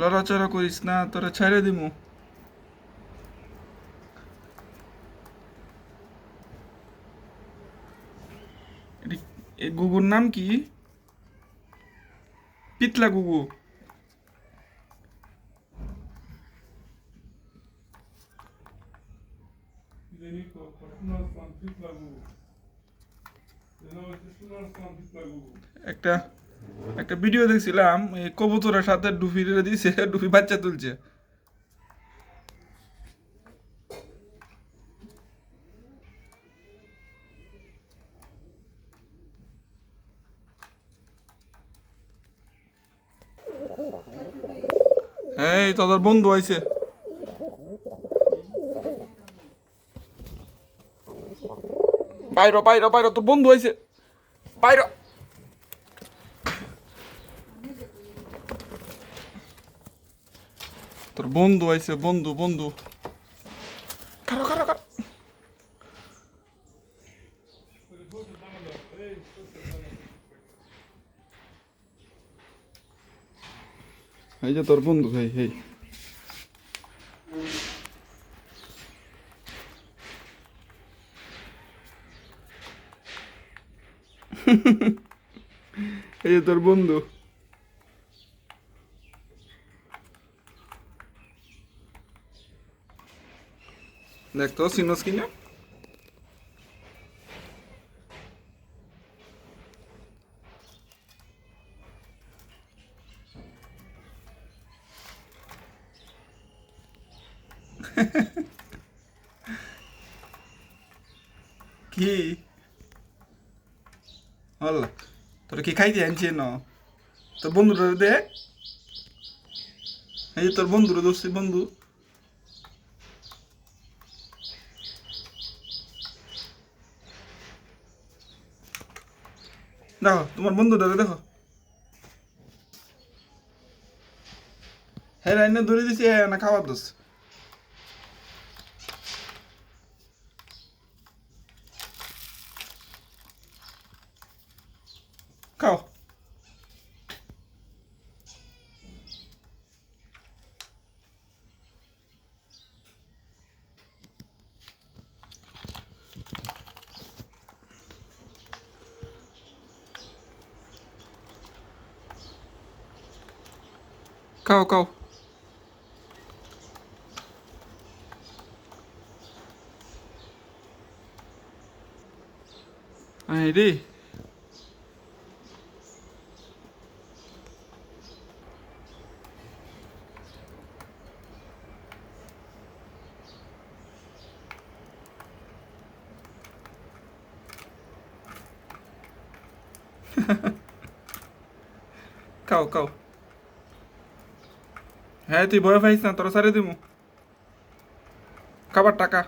লড়াচড়া করিস না তোরা ছেড়ে দিমু। গুগুর নাম কি? পিতলা গুগু। একটা একটা ভিডিও দেখছিলাম, এই কবুতরের সাথে ডুফি দিছে ডুফি বাচ্চা তুলছে। এই, তোদের বন্ধু আইছে। বাইরো বাইরো বাইরো তোর বন্ধু আইছে। বাইরো তোর বন্ধু আইছে বন্ধু বন্ধু খারো খারো খারো এই যে তোর বন্ধু এই এই এই যে তোর বন্ধু দেখ তো সিনস কিনা কি হল তোর কি খাইতে আনছি ন তোর বন্ধুটা দেখ এই তোর বন্ধুরা দোষী বন্ধু দেখো তোমার বন্ধুটারে দেখো। হ্যাঁ রাইনে ধরে দিছি হ্যাঁ না খাওয়ার দোষ। খাও। খাও খাও আয় রে খাও খাও হ্যাঁ তুই ভয় পাইস না তোর সারে দিমু খাবার টাকা